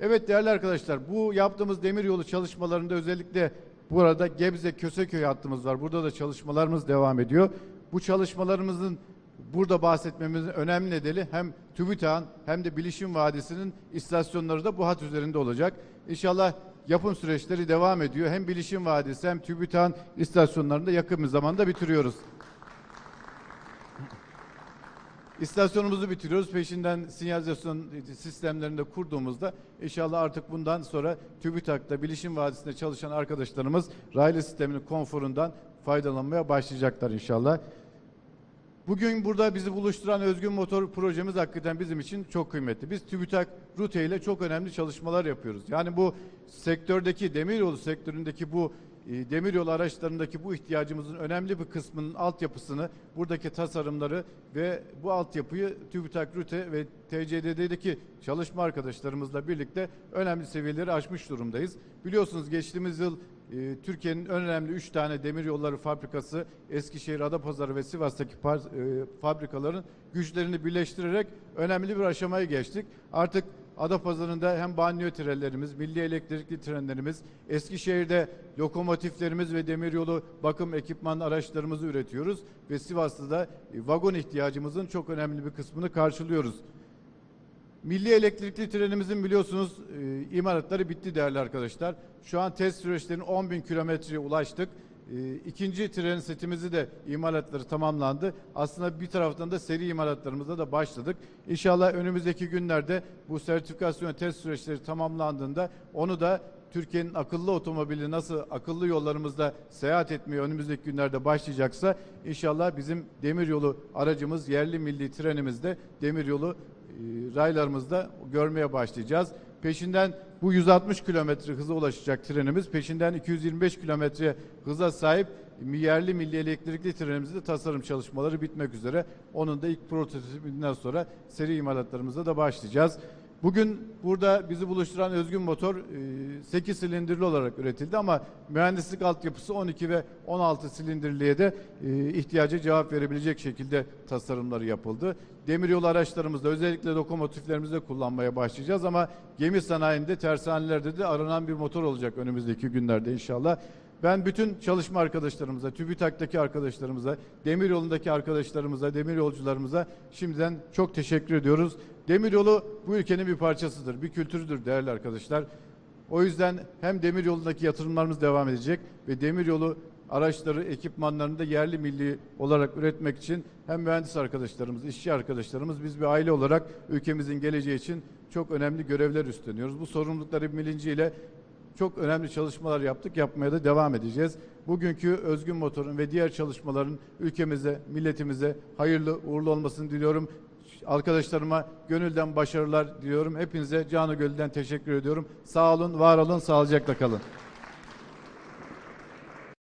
Evet değerli arkadaşlar bu yaptığımız demiryolu çalışmalarında özellikle burada Gebze Köseköy hattımız var. Burada da çalışmalarımız devam ediyor. Bu çalışmalarımızın burada bahsetmemizin önemli nedeni hem TÜBİTAK'ın hem de Bilişim Vadisi'nin istasyonları da bu hat üzerinde olacak. İnşallah yapım süreçleri devam ediyor. Hem Bilişim Vadisi hem TÜBİTAK'ın istasyonlarını da yakın bir zamanda bitiriyoruz. İstasyonumuzu bitiriyoruz. Peşinden sinyalizasyon sistemlerini de kurduğumuzda inşallah artık bundan sonra TÜBİTAK'ta Bilişim Vadisi'nde çalışan arkadaşlarımız raylı sisteminin konforundan faydalanmaya başlayacaklar inşallah. Bugün burada bizi buluşturan Özgün Motor projemiz hakikaten bizim için çok kıymetli. Biz TÜBİTAK Rute ile çok önemli çalışmalar yapıyoruz. Yani bu sektördeki demiryolu sektöründeki bu e, demiryolu araçlarındaki bu ihtiyacımızın önemli bir kısmının altyapısını, buradaki tasarımları ve bu altyapıyı TÜBİTAK Rute ve TCDD'deki çalışma arkadaşlarımızla birlikte önemli seviyeleri aşmış durumdayız. Biliyorsunuz geçtiğimiz yıl e, Türkiye'nin en önemli üç tane demir yolları fabrikası Eskişehir, Adapazarı ve Sivas'taki e, fabrikaların güçlerini birleştirerek önemli bir aşamaya geçtik. Artık Adapazarı'nda hem banyo trenlerimiz, milli elektrikli trenlerimiz, Eskişehir'de lokomotiflerimiz ve demiryolu bakım ekipman araçlarımızı üretiyoruz ve Sivas'ta da e, vagon ihtiyacımızın çok önemli bir kısmını karşılıyoruz. Milli elektrikli trenimizin biliyorsunuz e, imalatları bitti değerli arkadaşlar. Şu an test süreçlerinin 10 bin kilometreye ulaştık. E, ikinci tren setimizi de imalatları tamamlandı. Aslında bir taraftan da seri imalatlarımıza da başladık. İnşallah önümüzdeki günlerde bu sertifikasyon test süreçleri tamamlandığında onu da Türkiye'nin akıllı otomobili nasıl akıllı yollarımızda seyahat etmeye önümüzdeki günlerde başlayacaksa inşallah bizim demiryolu aracımız yerli milli trenimizde demiryolu e, raylarımızda görmeye başlayacağız. Peşinden bu 160 kilometre hıza ulaşacak trenimiz peşinden 225 kilometre hıza sahip yerli milli elektrikli trenimizde tasarım çalışmaları bitmek üzere. Onun da ilk prototipinden sonra seri imalatlarımıza da başlayacağız. Bugün burada bizi buluşturan Özgün Motor e, 8 silindirli olarak üretildi ama mühendislik altyapısı 12 ve 16 silindirliğe de e, ihtiyaca cevap verebilecek şekilde tasarımları yapıldı. Demiryolu araçlarımızda özellikle lokomotiflerimizde kullanmaya başlayacağız ama gemi sanayinde tersanelerde de aranan bir motor olacak önümüzdeki günlerde inşallah. Ben bütün çalışma arkadaşlarımıza, TÜBİTAK'taki arkadaşlarımıza, demiryolundaki arkadaşlarımıza, demiryolcularımıza şimdiden çok teşekkür ediyoruz. Demiryolu bu ülkenin bir parçasıdır, bir kültürüdür değerli arkadaşlar. O yüzden hem demiryolundaki yatırımlarımız devam edecek ve demiryolu araçları, ekipmanlarını da yerli milli olarak üretmek için hem mühendis arkadaşlarımız, işçi arkadaşlarımız biz bir aile olarak ülkemizin geleceği için çok önemli görevler üstleniyoruz. Bu sorumlulukları bilinciyle çok önemli çalışmalar yaptık, yapmaya da devam edeceğiz. Bugünkü Özgün Motor'un ve diğer çalışmaların ülkemize, milletimize hayırlı uğurlu olmasını diliyorum. Arkadaşlarıma gönülden başarılar diliyorum. Hepinize canı gönülden teşekkür ediyorum. Sağ olun, var olun, sağlıcakla kalın.